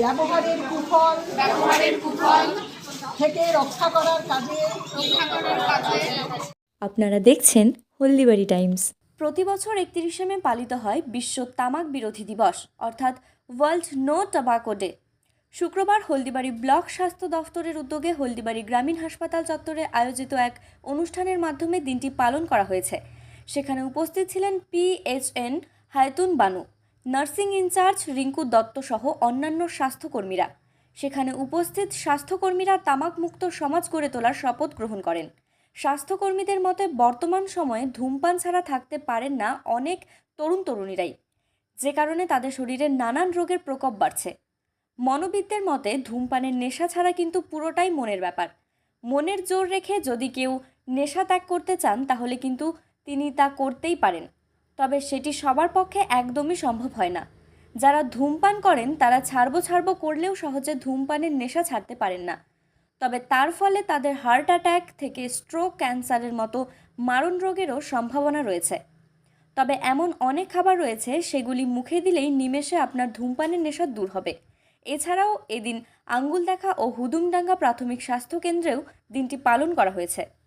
ব্যবহারের কুফল ব্যবহারের কুফল থেকে রক্ষা করার কাজে রক্ষা করার কাজে আপনারা দেখছেন হলদিবাড়ি টাইমস। প্রতি বছর একত্রিশে মে পালিত হয় বিশ্ব তামাক বিরোধী দিবস অর্থাৎ ওয়ার্ল্ড নো টোবাকো ডে। শুক্রবার হলদিবাড়ি ব্লক স্বাস্থ্য দফতরের উদ্যোগে হলদিবাড়ি গ্রামীণ হাসপাতাল চত্বরে আয়োজিত এক অনুষ্ঠানের মাধ্যমে দিনটি পালন করা হয়েছে। সেখানে উপস্থিত ছিলেন PHN Haytun Banu. Nursing in charge Rinku Dutta সহ অন্যান্য স্বাস্থ্যকর্মীরা। সেখানে উপস্থিত স্বাস্থ্যকর্মীরা তামাকমুক্ত সমাজ গড়ে তোলার শপথ গ্রহণ করেন। স্বাস্থ্যকর্মীদের মতে বর্তমান সময়ে ধূমপান ছাড়া থাকতে পারেন না অনেক তরুণ তরুণীরাই, যে কারণে তাদের শরীরে নানান রোগের প্রকোপ বাড়ছে। মনোবিদদের মতে ধূমপানের নেশা ছাড়া কিন্তু পুরোটাই মনের ব্যাপার। মনের জোর রেখে যদি কেউ নেশা ত্যাগ করতে চান তাহলে কিন্তু তিনি তা করতেই পারেন। তবে সেটি সবার পক্ষে একদমই সম্ভব হয় না। যারা ধূমপান করেন, তারা ছাড়বো ছাড়বো করলেও সহজে ধূমপানের নেশা ছাড়তে পারেন না। তবে তার ফলে তাদের হার্ট অ্যাটাক থেকে স্ট্রোক, ক্যান্সারের মতো মারণ রোগেরও সম্ভাবনা রয়েছে। তবে এমন অনেক খাবার রয়েছে, সেগুলি মুখে দিলেই নিমেষে আপনার ধূমপানের নেশা দূর হবে। এছাড়াও এদিন আঙ্গুল দেখা ও হুদুমডাঙ্গা প্রাথমিক স্বাস্থ্য কেন্দ্রেও দিনটি পালন করা হয়েছে।